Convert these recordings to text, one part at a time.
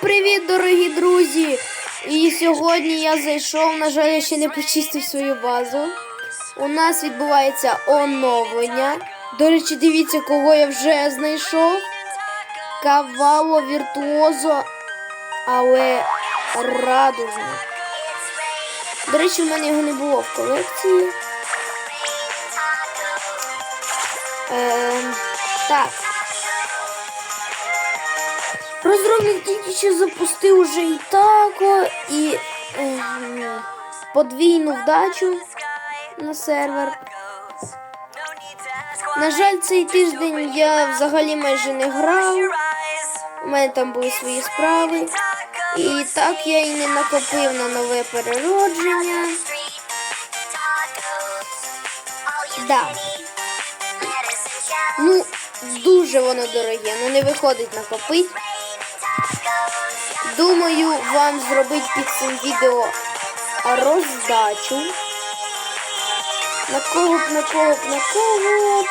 привіт, дорогі друзі! І сьогодні я зайшов, на жаль, я ще не почистив свою базу. У нас відбувається оновлення. До речі, дивіться, кого я вже знайшов. Кавало віртуозо, але радужно. До речі, в мене його не було в колекції. Ем, так. Розробник тільки що запустив уже і тако, і ем, подвійну вдачу на сервер. На жаль, цей тиждень я взагалі майже не грав. У мене там були свої справи. І так я і не накопив на нове переродження. Да. Ну, дуже воно дороге, ну не виходить накопить. Думаю, вам зробити під цим відео роздачу. На кого б, на кого б, на кого б.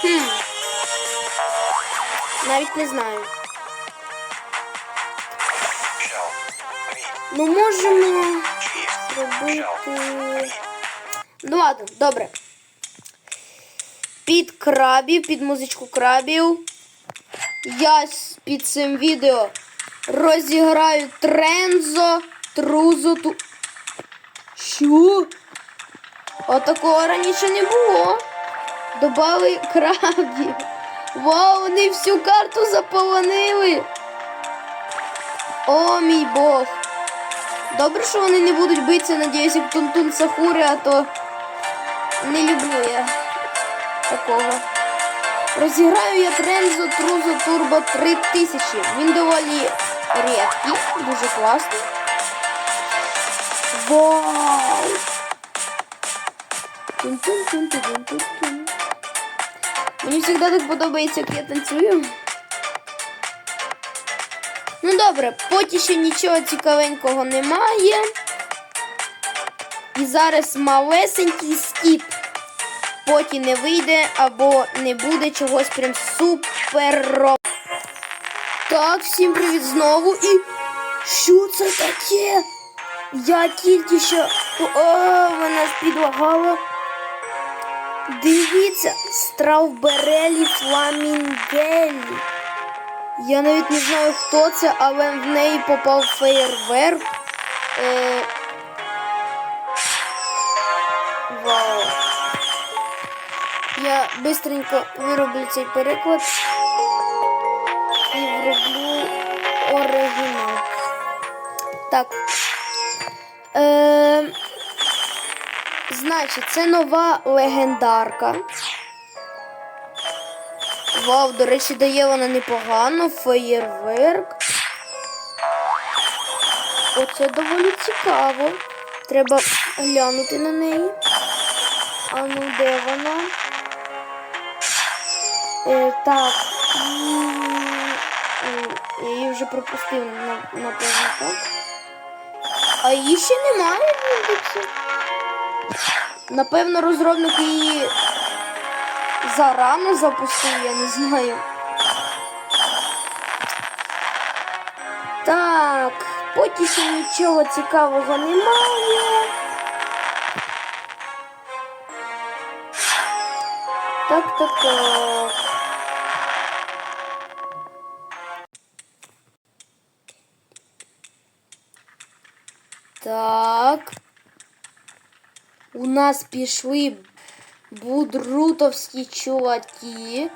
Хм. Навіть не знаю. Ну, можемо зробити. Ну ладно, добре. Під крабів, під музичку крабів. Я під цим відео розіграю трензо трузо ту. Що? А такого раніше не було. Добавили крабів. Вау, вони всю карту заполонили. О, мій Бог. Добре, що вони не будуть битися, надіюсь, як Тунтун Сахури, а то не люблю я такого. Розіграю я Трензо Трузо Турбо 3000. Він доволі рідкий, дуже класний. Вау! Тун-тун-тун-тун-тун-тун. Мені завжди так подобається, як я танцюю. Ну добре, поки ще нічого цікавенького немає. І зараз малесенький скіп. Поки не вийде або не буде чогось прям супер. Так, всім привіт знову. І що це таке? Я тільки що. О, вона спідлагала. Дивіться, Страуберелі Фламінгелі. Я навіть не знаю, хто це, але в неї попав феєрверк. Е... Вау. Я бистренько вироблю цей переклад і вроблю оригінал. Так. Е... Значить, це нова легендарка. Вау, до речі, дає вона непогано. Феєрверк. Оце доволі цікаво. Треба глянути на неї. А ну де вона? Е, так. Е, Я її вже пропустив, на- так. А її ще немає в індексі. Напевно, розробник її зарано запустив, я не знаю. Так, поки що нічого цікавого немає. Так, так. Так. Нас пішли будрутовські чуваки.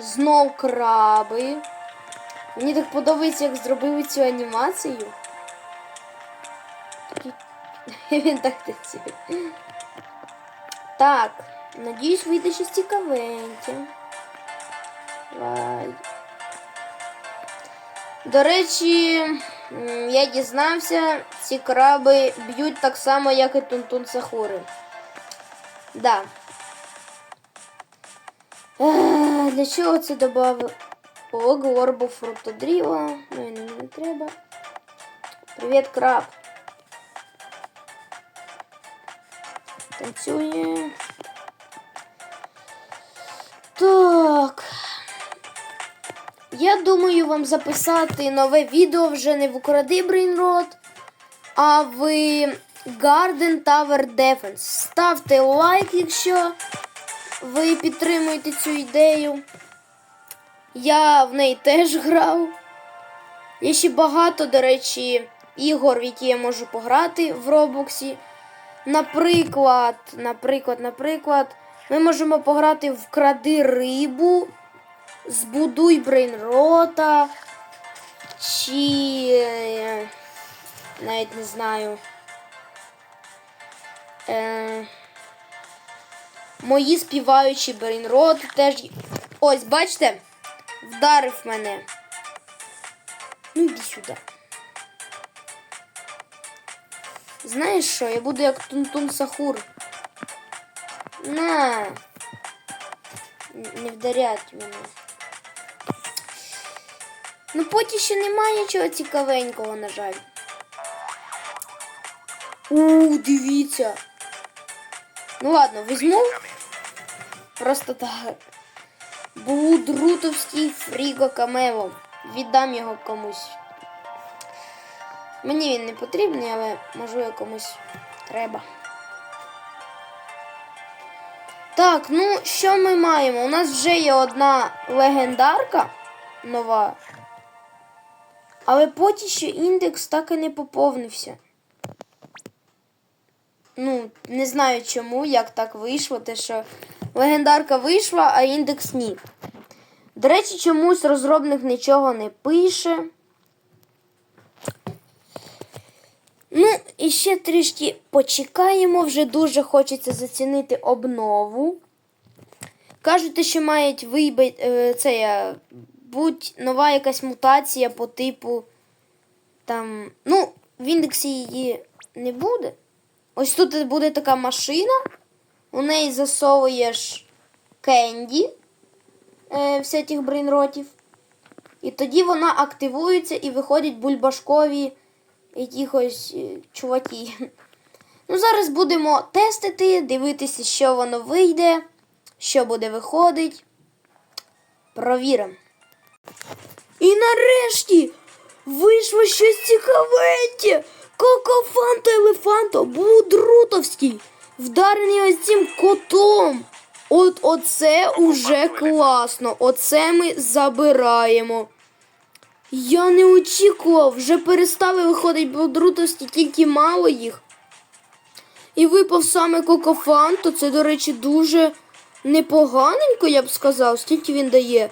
Знов краби. Мені так подобається, як зробили цю анімацію. Він так танцює. Так, надіюсь, вийде щось цікавеньке. Давай. До речі, я дізнався, ці краби б'ють так само, як і Тунтун Сахури. Да. Е, Для чого це додав? О, горбу фрутодріва. Ну, і не, не треба. Привіт, краб. Танцює. Так. Я думаю вам записати нове відео вже не в Укради Брейнрод, а в Garden Tower Defense. Ставте лайк, якщо ви підтримуєте цю ідею. Я в неї теж грав. Є ще багато, до речі, ігор, в які я можу пограти в Роблоксі. Наприклад, наприклад, наприклад, ми можемо пограти в Кради рибу, збудуй брейнрота, чи е, навіть не знаю. Е, мої співаючі брейнроти теж. Ось, бачите? Вдарив мене. Ну, іди сюди. Знаєш що, я буду як Тунтун Сахур. На. Не вдарять мене. Ну поки що немає нічого цікавенького, на жаль. У, дивіться. Ну ладно, візьму. Просто так. Блудрутовський фріго камело. Віддам його комусь. Мені він не потрібний, але можливо комусь треба. Так, ну що ми маємо? У нас вже є одна легендарка нова. Але поки що індекс так і не поповнився. Ну, не знаю чому, як так вийшло, те, що легендарка вийшла, а індекс ні. До речі, чомусь розробник нічого не пише. Ну, і ще трішки почекаємо, вже дуже хочеться зацінити обнову. Кажуть, що мають вибити е, це е, будь нова якась мутація по типу там. Ну, в індексі її не буде. Ось тут буде така машина, у неї засовуєш кенді е, всяких брейнротів. І тоді вона активується і виходять бульбашкові якихось е, чуваки. Ну, зараз будемо тестити, дивитися, що воно вийде, що буде виходить. Провіримо. І нарешті вийшло щось цікавеньке. Кокофанто елефанто Будрутовський, вдарений ось цим котом. От оце уже класно. Оце ми забираємо. Я не очікував, вже перестали виходити Будрутовські, тільки мало їх. І випав саме Кокофанто. Це, до речі, дуже непоганенько, я б сказав. Скільки він дає?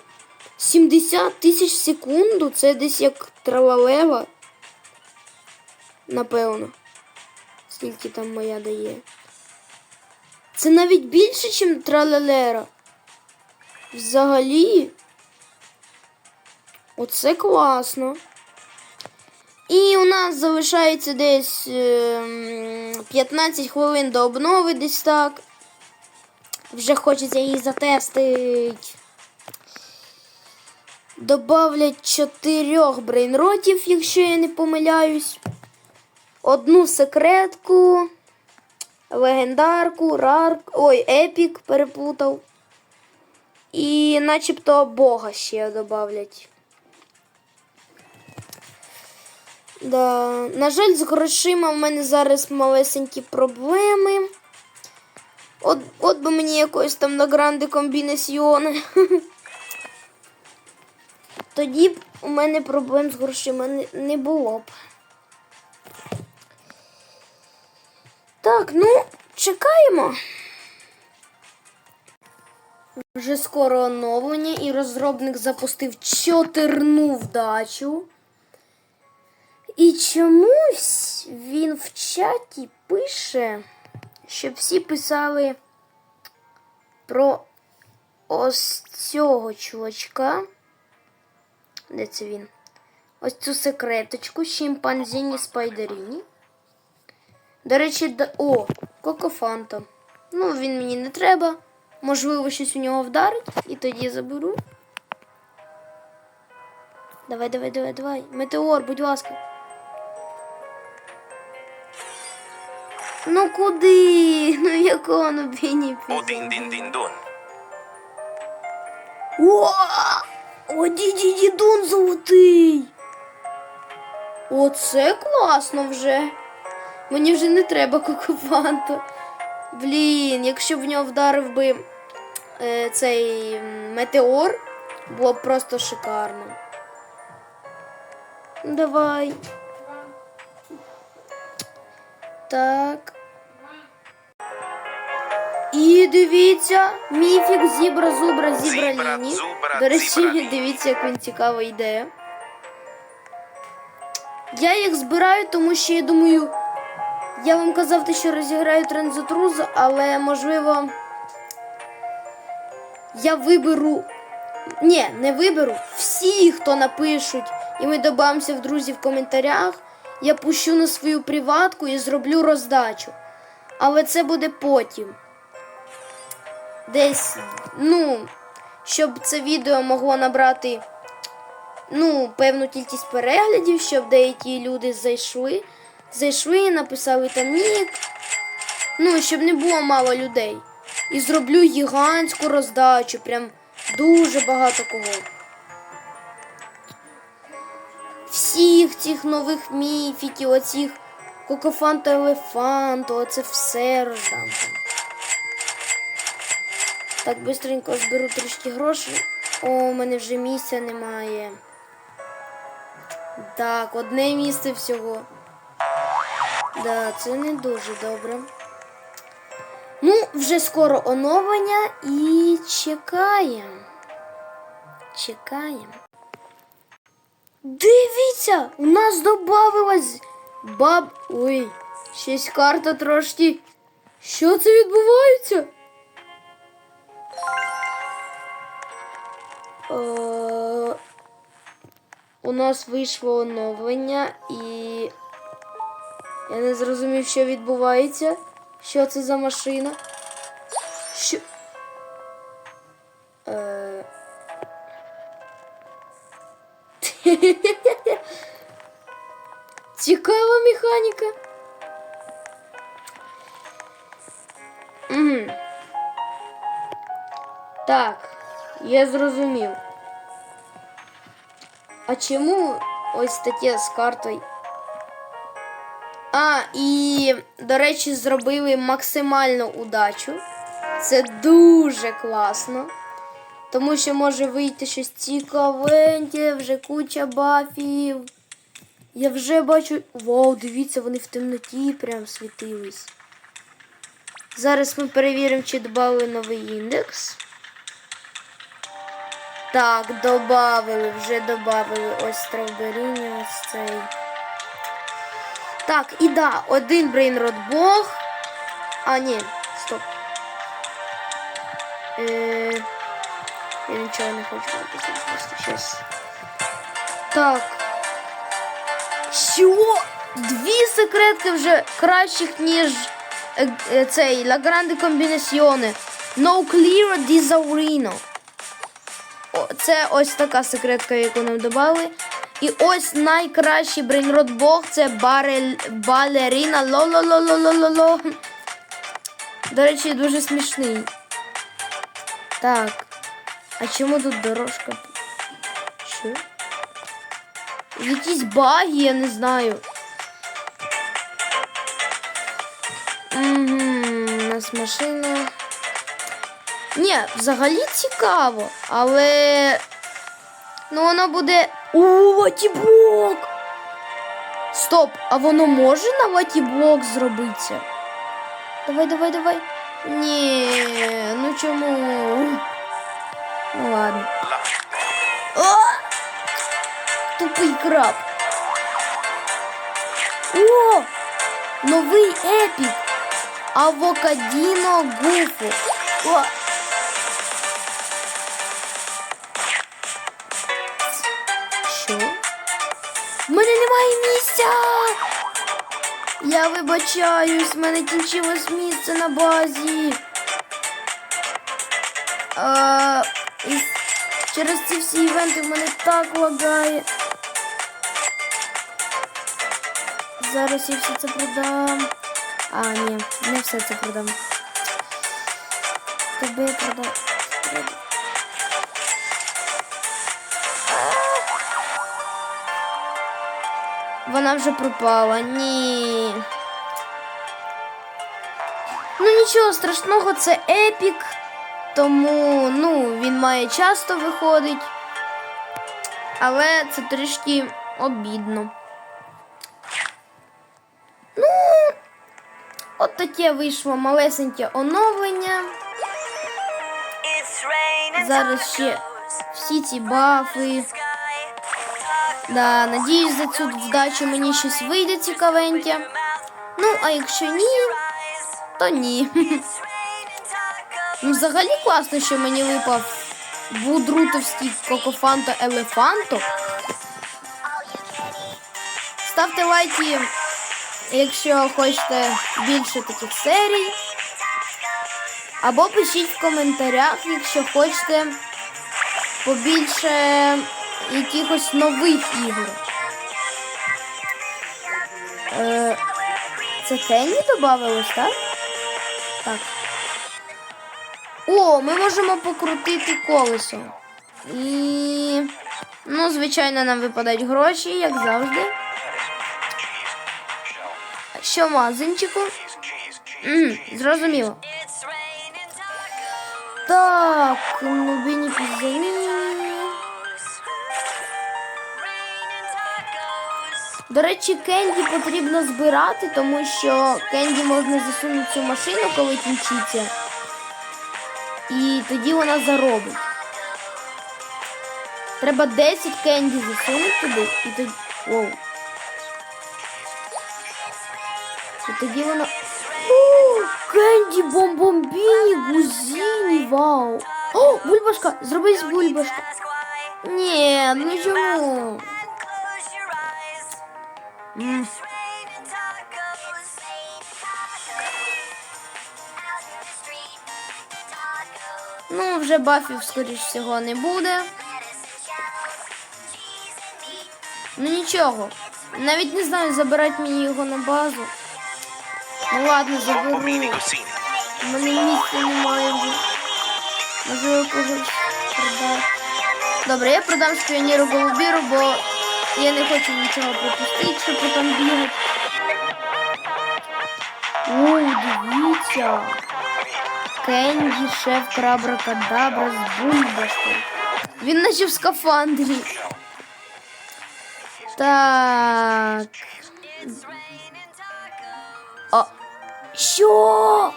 70 тисяч в секунду. Це десь як тралалева. Напевно. Скільки там моя дає. Це навіть більше, ніж тралалера. Взагалі. Оце класно. І у нас залишається десь ем, 15 хвилин до обнови, десь так. Вже хочеться її затестити. Добавлять чотирьох брейнротів, якщо я не помиляюсь. Одну секретку, легендарку, рарк. Ой, епік переплутав. І начебто Бога ще добавлять. Да. На жаль, з грошима в мене зараз малесенькі проблеми. От, от би мені якось там на гранди комбінаціони. Тоді б у мене проблем з грошима не було б. Так, ну, чекаємо. Вже скоро оновлення і розробник запустив чотирну вдачу. І чомусь він в чаті пише, щоб всі писали про ось цього чувачка. Де це він? Ось цю секреточку шимпанзіні спайдеріні. До речі, да... о, Кокофанто. Ну, він мені не треба. Можливо, щось у нього вдарить, і тоді заберу. Давай, давай, давай, давай. Метеор, будь ласка. Ну куди? Ну якого ну бені Один дин дин дон. О! О, діді дідун золотий. Оце класно вже. Мені вже не треба кокофанту. Блін, якщо б в нього вдарив би е, цей метеор, було б просто шикарно. Давай. Так. І дивіться, міфік зібра зубра зібра Зібра, ліні. зубра, До речі, зібра ліні. дивіться, як він цікаво йде. Я їх збираю, тому що я думаю, я вам казав, те, що розіграю транзитруз, але можливо. Я виберу. Ні, не виберу. Всі, хто напишуть, і ми добавимося в друзі в коментарях. Я пущу на свою приватку і зроблю роздачу. Але це буде потім. Десь, ну, щоб це відео могло набрати ну, певну кількість переглядів, щоб деякі люди зайшли. Зайшли, написали там нік. Ну, щоб не було мало людей. І зроблю гігантську роздачу, прям дуже багато кого. Всіх цих нових міфіків, оцих кокофанта елефанту, оце все роздам. Так, бистренько зберу трішки грошей. О, у мене вже місця немає. Так, одне місце всього. Да, це не дуже добре. Ну, вже скоро оновлення і чекаємо. Чекаємо. Дивіться, у нас додавилась баб. Ой, щось карта трошки. Що це відбувається? Е, У нас вийшло оновлення і я не зрозумів, що відбувається. Що це за машина? Що. Е... Цікава механіка. Угу. Так, я зрозумів. А чому ось таке з картою? А, і, до речі, зробили максимальну удачу. Це дуже класно. Тому що може вийти щось цікавеньке, вже куча бафів. Я вже бачу. Вау, дивіться, вони в темноті прям світились. Зараз ми перевіримо, чи додали новий індекс. Так, додали, вже додали ось стrawberry, ось цей. Так, і да, один брейнрод Бог. А, ні, стоп. Е, я нічого не хочу написати, просто щас. Так. Що? Дві секретки вже кращих, ніж е, е, цей La Grande Combinazione. No Clear Disaurino. Це ось така секретка, яку нам додали. І ось найкращий брейнрод Бог це барель, балерина ло-ло-ло-ло-ло-ло. До речі, дуже смішний. Так. А чому тут дорожка? Що? Якісь баги, я не знаю. Угу, у нас машина. Ні, взагалі цікаво, але. Ну, воно буде. О, латіблок! Стоп, а воно може на латіблок зробитися? Давай, давай, давай. Ні, ну чому? Ну ладно. О! Тупий краб. О! Новий епік. Авокадіно гуфу. О! В місця. Я вибачаюсь, в мене кінчилось місце на базі. А, і через ці всі івенти в мене так лагає. Зараз я все це продам. А, ні, не все це продам. Тебе продам. Вона вже пропала. Ні. Ну нічого страшного, це епік. Тому ну, він має часто виходить. Але це трішки обідно. Ну, от таке вийшло малесеньке оновлення. Зараз ще всі ці бафи. Да, надіюсь, за цю вдачу мені щось вийде цікавеньке. Ну, а якщо ні, то ні. Ну, взагалі класно, що мені випав будрутовський кокофанто елефанто. Ставте лайки, якщо хочете більше таких серій. Або пишіть в коментарях, якщо хочете побільше якихось нових ігор. Е, це Кенні додавалось, так? Так. О, ми можемо покрутити колесо. І. Ну, звичайно, нам випадають гроші, як завжди. Що мазинчику? М, зрозуміло. Так, мобільні підзаміни. До речі, кенді потрібно збирати, тому що кенді можна засунути цю машину, коли кінчиться. І тоді вона заробить. Треба 10 кенді засунути туди і тоді. Воу. І тоді вона. О, кенді бомбомбіні, гузіні, вау. О, бульбашка! Зробись бульбашка. Ні, ну чому? М. Ну, вже бафів, скоріш всього, не буде. Ну нічого. Навіть не знаю, забирати мені його на базу. Ну ладно, заберу. У мене місця немає. Можливо, когось продати. Добре, я продам шпіоніру голубіру, бо я не хочу нічого пропустити, щоб потім бігати. О, дивіться. Кенді, шеф крабра кадабра з бульбашкою. Він наче в скафандрі. Так. А що?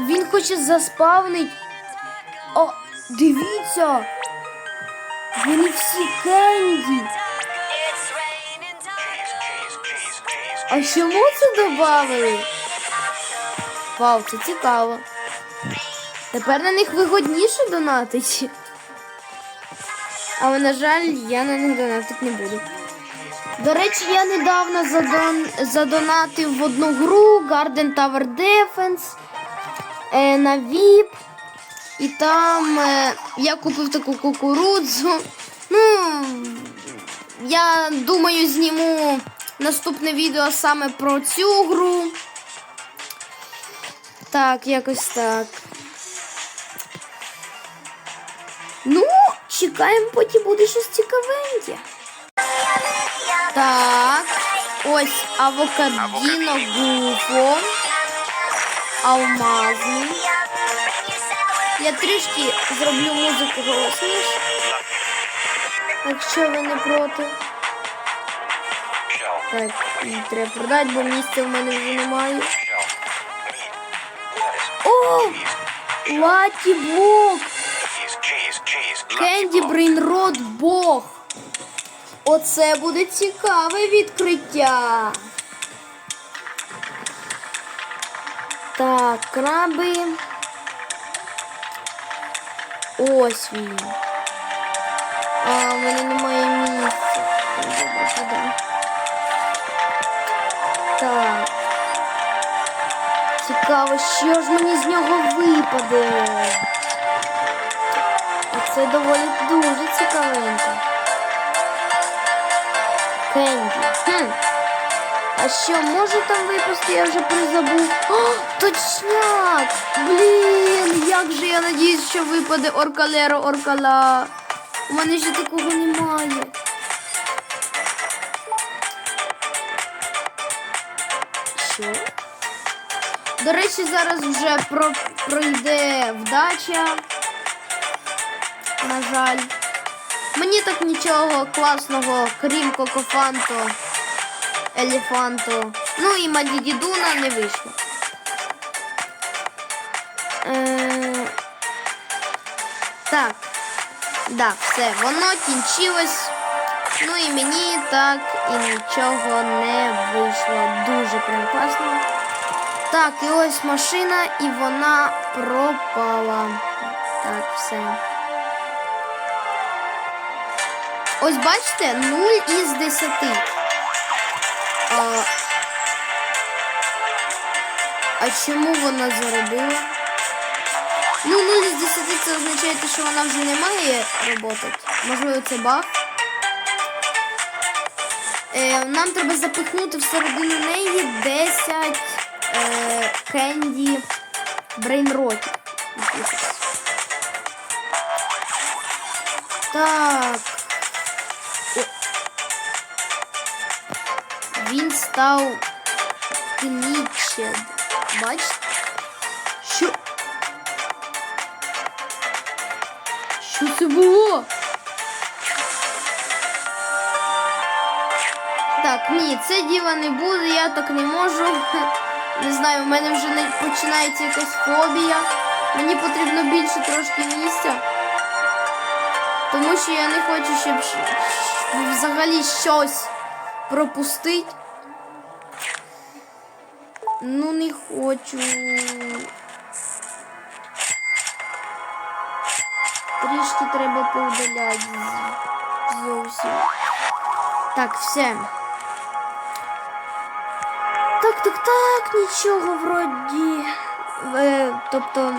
Він хоче заспавнить. О, дивіться. Вони всі кенді. А чому це додали? Вау, це цікаво. Тепер на них вигодніше донатити. Але, на жаль, я на них донатити не буду. До речі, я недавно задон... задонатив в одну гру Garden Tower Defense е, на VIP. І там е, я купив таку кукурудзу. Ну, я думаю, зніму наступне відео саме про цю гру. Так, якось так. Ну, чекаємо, потім буде щось цікавеньке. Так, ось авокадіно гуфо. Алмазний. Я трішки зроблю музику голосніше, якщо ви не проти. Так, її треба продати, бо місця в мене вже немає. О! Латі Блок! Кенді Брейнрод Бог. Оце буде цікаве відкриття. Так, краби. Ось він. А, в мене немає місця. Добре, сюди. Так. Цікаво, що ж мені з нього випаде. А це доволі дуже цікавенько. Кенді. Хм. А ще може там випусти, я вже призабув. О, Точняк! Блін, як же я надіюсь, що випаде оркалеро оркала. У мене ще такого немає. Що? До речі, зараз вже про... пройде вдача. На жаль. Мені так нічого класного, крім Кокофанто. Елефанту, ну і Мадідідуна не вийшло. Е... Так. Да, все, воно кінчилось. Ну і мені так і нічого не вийшло. Дуже прям класно. Так, і ось машина, і вона пропала. Так, все. Ось бачите, 0 із 10. А, а чому вона заробила? Ну, 0 із 10 це означає, що вона вже не має роботи. Можливо, це баг. Е, нам треба запихнути всередину неї 10 е, кенді брейнротів. Так. Став клічед. Бачите? Що? Що це було? Так, ні, це діла не буде, я так не можу. Не знаю, в мене вже не починається якась фобія. Мені потрібно більше трошки місця. Тому що я не хочу, щоб взагалі щось пропустити. Ну, не хочу. Трішки треба поудаляти зовсім. Так, все. Так, так, так, нічого вроді. Е, тобто,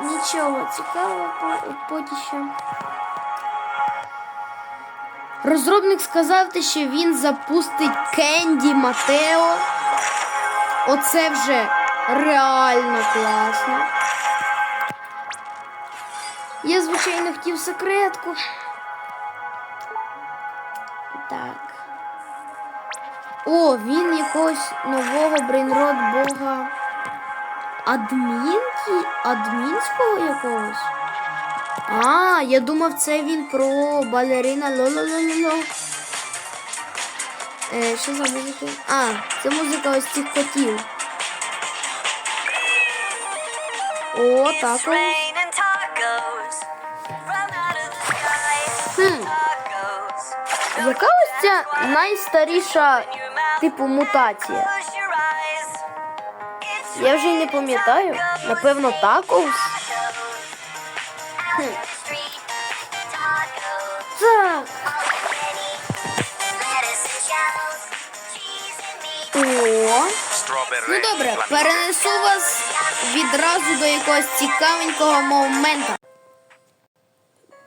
нічого цікавого по- поки що. Розробник сказав, що він запустить Кенді Матео. Оце вже реально класно. Я, звичайно, хотів секретку. Так. О, він якогось нового брейнрод бога. Адмінки? Адмінського якогось? А, я думав, це він про балерина ло-ло-ло-ло. Е, що за музика? А, це музика ось цих котів. О, так ось. Хм. Яка ось ця найстаріша, типу, мутація? Я вже не пам'ятаю. Напевно, tacos. Out Ну добре, перенесу вас відразу до якогось цікавенького моменту.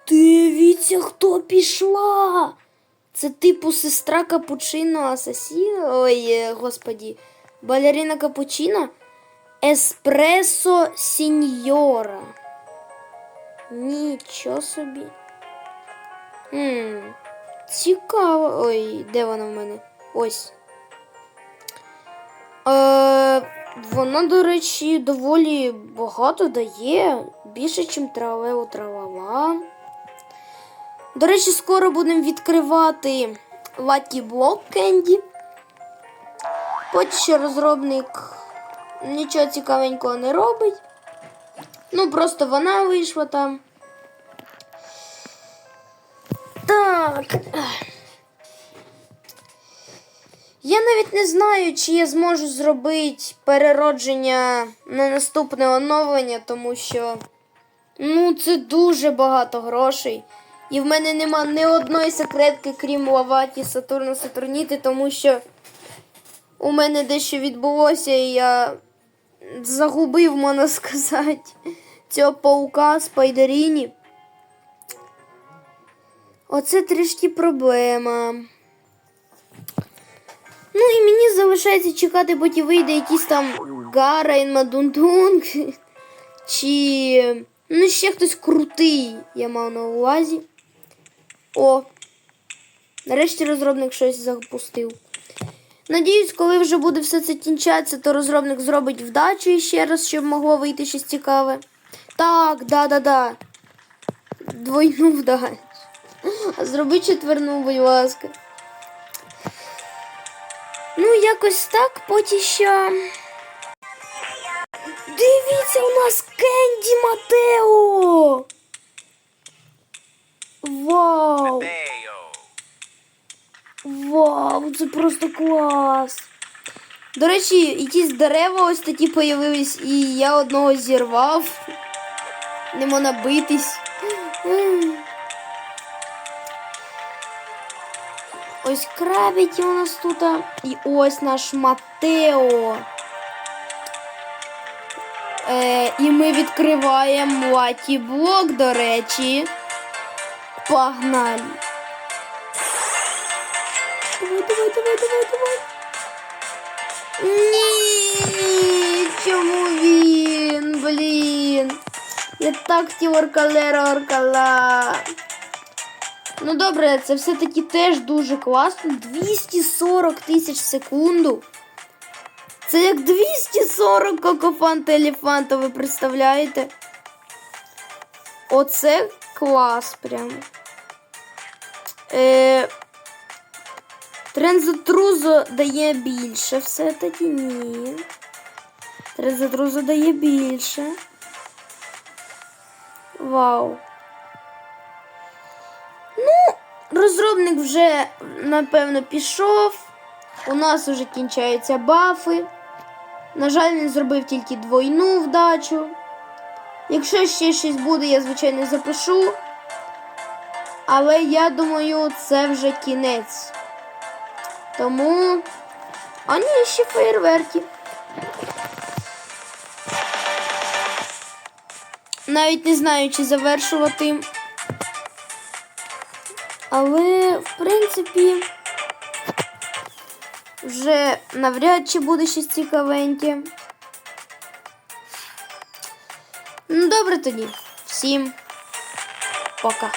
Дивіться, хто пішла. Це типу сестра Капучино Асасіно. Ой, е, господі. Балерина Капучино. Еспресо Сіньора. Нічого собі. Хм. Цікаво. Ой, де вона в мене? Ось. Е, вона, до речі, доволі багато дає. Більше, ніж травео травава. До речі, скоро будемо відкривати Lucky Block Candy. Поки що розробник нічого цікавенького не робить. Ну, просто вона вийшла там. Так. Я навіть не знаю, чи я зможу зробити переродження на наступне оновлення, тому що ну, це дуже багато грошей. І в мене нема ні одної секретки, крім Лаваті Сатурна Сатурніти, тому що у мене дещо відбулося, і я загубив, можна сказати, цього паука Спайдеріні. Оце трішки проблема. Ну і мені залишається чекати, поки вийде якийсь там Гарайн Мадундунг. Чи. Ну, ще хтось крутий, я мав на увазі. О. Нарешті розробник щось запустив. Надіюсь, коли вже буде все це кінчатися, то розробник зробить вдачу ще раз, щоб могло вийти щось цікаве. Так, да-да-да. Двойну вдачу. Зроби четверну, будь ласка. Ну, якось так, поки що. Дивіться, у нас Кенді Матео. Вау! Вау, це просто клас. До речі, якісь дерева ось такі появились, і я одного зірвав. Не можна битись. Ось крабіті у нас тут. І ось наш Матео. Е, і ми відкриваємо латі блок, до речі. Погнали. Давай, давай, давай, давай, давай. Ні, чому він? Блін. Я так хотів оркалера оркала. Ну добре, це все-таки теж дуже класно. 240 тисяч в секунду. Це як 240 кокофанта елефанта, ви представляєте? Оце клас прям. Е, Трензотрузо дає більше все-таки ні. Трензотрузо дає більше. Вау. Розробник вже, напевно, пішов. У нас вже кінчаються бафи. На жаль, він зробив тільки двойну вдачу. Якщо ще щось буде, я, звичайно, запишу. Але я думаю, це вже кінець. Тому. А ні, ще фейерверки. Навіть не знаю, чи завершувати. Але, в принципі, вже навряд чи буде щось цікавеньке. Ну, добре тоді. Всім пока.